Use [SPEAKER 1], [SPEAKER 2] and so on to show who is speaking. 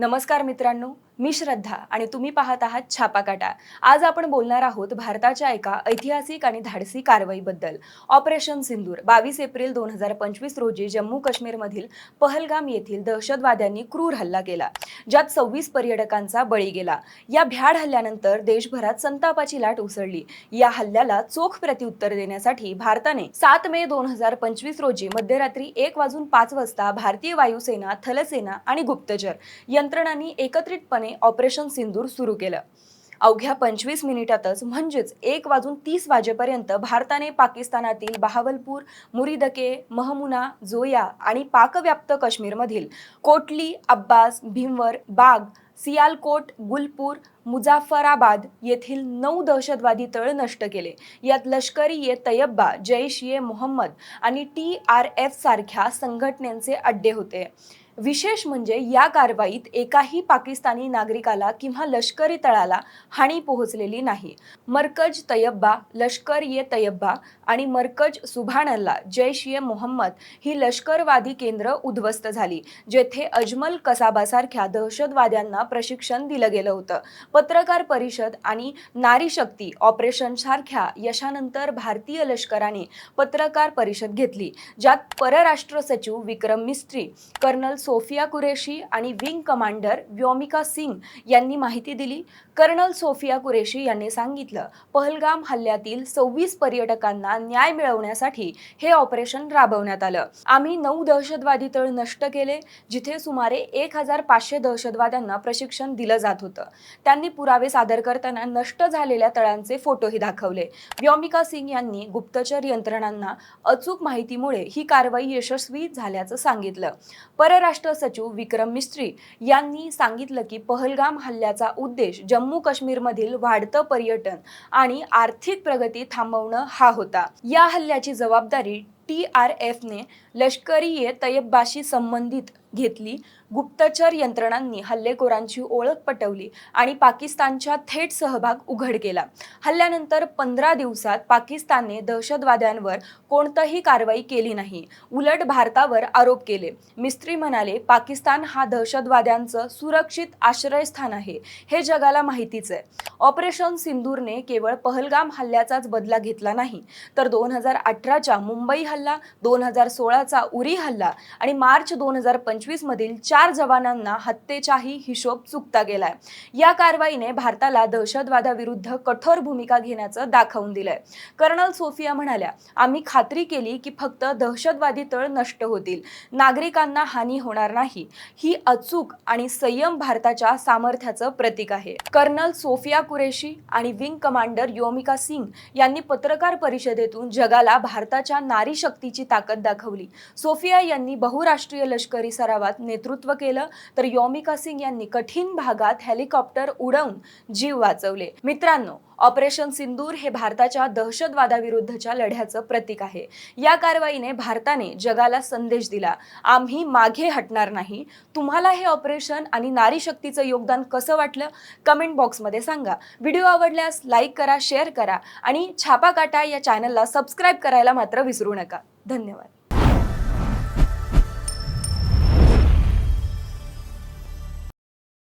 [SPEAKER 1] नमस्कार मित्रांनो मी श्रद्धा आणि तुम्ही पाहत आहात छापाकाटा. आज आपण बोलणार आहोत भारताच्या एका ऐतिहासिक आणि धाडसी कारवाईबद्दल. ऑपरेशन सिंदूर बावीस एप्रिल दोन हजार पंचवीस रोजी जम्मू काश्मीरमधील पहलगाम येथील दहशतवाद्यांनी क्रूर हल्ला केला ज्यात सव्वीस पर्यटकांचा बळी गेला. या भ्याड हल्ल्यानंतर देशभरात संतापाची लाट उसळली. या हल्ल्याला चोख प्रत्युत्तर देण्यासाठी भारताने सात मे दोन हजार पंचवीस रोजी मध्यरात्री एक वाजून पाच वाजता भारतीय वायुसेना थलसेना आणि गुप्तचर यंत्रणांनी एकत्रितपणे ऑपरेशन सिंदूर सुरू केलं. अवघ्या पंचवीस मिनिटातच म्हणजेच एक वाजून तीस वाजेपर्यंत भारताने पाकिस्तानातील बहावलपूर मुरिदके महमुना जोया आणि पाकव्याप्त काश्मीरमधील कोटली अब्बास भीमवर बाग सियालकोट गुलपूर मुझाफराबाद येथील नऊ दहशतवादी तळ नष्ट केले. यात लष्करी ए तयब्बा जैश ए मोहम्मद आणि टी आर एफ सारख्या संघटनेचे अड्डे होते. विशेष म्हणजे या कारवाईत एकाही पाकिस्तानी नागरिकाला किंवा लष्करी तळाला हानी पोहोचलेली नाही. मरकज तयब्बा लष्कर ये तयब्बा आणि मरकज सुभाणला जैश ए मोहम्मद ही लष्करवादी केंद्र उद्ध्वस्त झाली जेथे अजमल कसाबासारख्या दहशतवाद्यांना प्रशिक्षण दिलं गेलं होतं. पत्रकार परिषद आणि नारी शक्ती ऑपरेशन सारख्या यशानंतर भारतीय लष्कराने पत्रकार परिषद घेतली ज्यात परराष्ट्र सचिव विक्रम मिस्त्री कर्नल सोफिया कुरेशी आणि विंग कमांडर व्योमिका सिंग यांनी माहिती दिली. कर्नल सोफिया कुरेशी यांनी सांगितलं पहलगाम हल्ल्यातील सव्वीस पर्यटकांना न्याय मिळवण्यासाठी हे ऑपरेशन राबवण्यात आलं. आम्ही नऊ दहशतवादी तळ नष्ट केले जिथे सुमारे एक हजार पाचशे दहशतवाद्यांना प्रशिक्षण दिलं जात होतं. त्यांनी पुरावे सादर करताना नष्ट झालेल्या तळांचे फोटोही दाखवले. व्योमिका सिंग यांनी गुप्तचर यंत्रणांना अचूक माहितीमुळे ही कारवाई यशस्वी झाल्याचं सांगितलं. परराष्ट्र सचिव विक्रम मिस्त्री यांनी सांगितलं की पहलगाम हल्ल्याचा उद्देश जम्मू काश्मीरमधील वाढतं पर्यटन आणि आर्थिक प्रगती थांबवणं हा होता. या हल्ल्याची जबाबदारी टी आर एफने लष्करी तयब्बाशी तय्यबाशी संबंधित घेतली. गुप्तचर यंत्रणांनी हल्लेखोरांची ओळख पटवली आणि पाकिस्तानच्या थेट सहभाग उघड केला. हल्ल्यानंतर पंधरा दिवसात पाकिस्तानने दहशतवाद्यांवर कोणतीही कारवाई केली नाही. उलट भारतावर आरोप केले. मिस्त्री म्हणाले पाकिस्तान हा दहशतवाद्यांचं सुरक्षित आश्रयस्थान आहे. हे जगाला माहितीच आहे. ऑपरेशन सिंदूरने केवळ पहलगाम हल्ल्याचाच बदला घेतला नाही तर दोन हजार अठराच्या मुंबई हल्ला दोन हजार सोळाचा उरी हल्ला आणि मार्च दोन हजार पंचवीसमधील चार चार जवानांना हत्येचाही हिशोब चुकता गेलाय. या कारवाईने भारताला दहशतवादाविरुद्ध कठोर भूमिका घेण्याचं दाखवून दिलंय. कर्नल सोफिया म्हणाल्या आम्ही खात्री केली की फक्त दहशतवादी तळ नष्ट होतील. नागरिकांना हानी होणार नाही. ही अचूक आणि संयम भारताच्या सामर्थ्याचं प्रतीक आहे. कर्नल सोफिया कुरेशी आणि विंग कमांडर योमिका सिंग यांनी पत्रकार परिषदेतून जगाला भारताच्या नारी शक्तीची ताकद दाखवली. सोफिया यांनी बहुराष्ट्रीय लष्करी सरावात नेतृत्व नेतृत्व केलं तर योमिका सिंग यांनी कठीण भागात हेलिकॉप्टर उडवून जीव वाचवले. मित्रांनो ऑपरेशन सिंदूर हे भारताच्या दहशतवादाविरुद्धच्या लढ्याचं प्रतीक आहे. या कारवाईने भारताने जगाला संदेश दिला आम्ही मागे हटणार नाही. तुम्हाला हे ऑपरेशन आणि नारी शक्तीचं योगदान कसं वाटलं? कमेंट बॉक्समध्ये सांगा. व्हिडिओ आवडल्यास लाईक करा शेअर करा आणि छापा काटा या चॅनलला सबस्क्राईब करायला मात्र विसरू नका. धन्यवाद.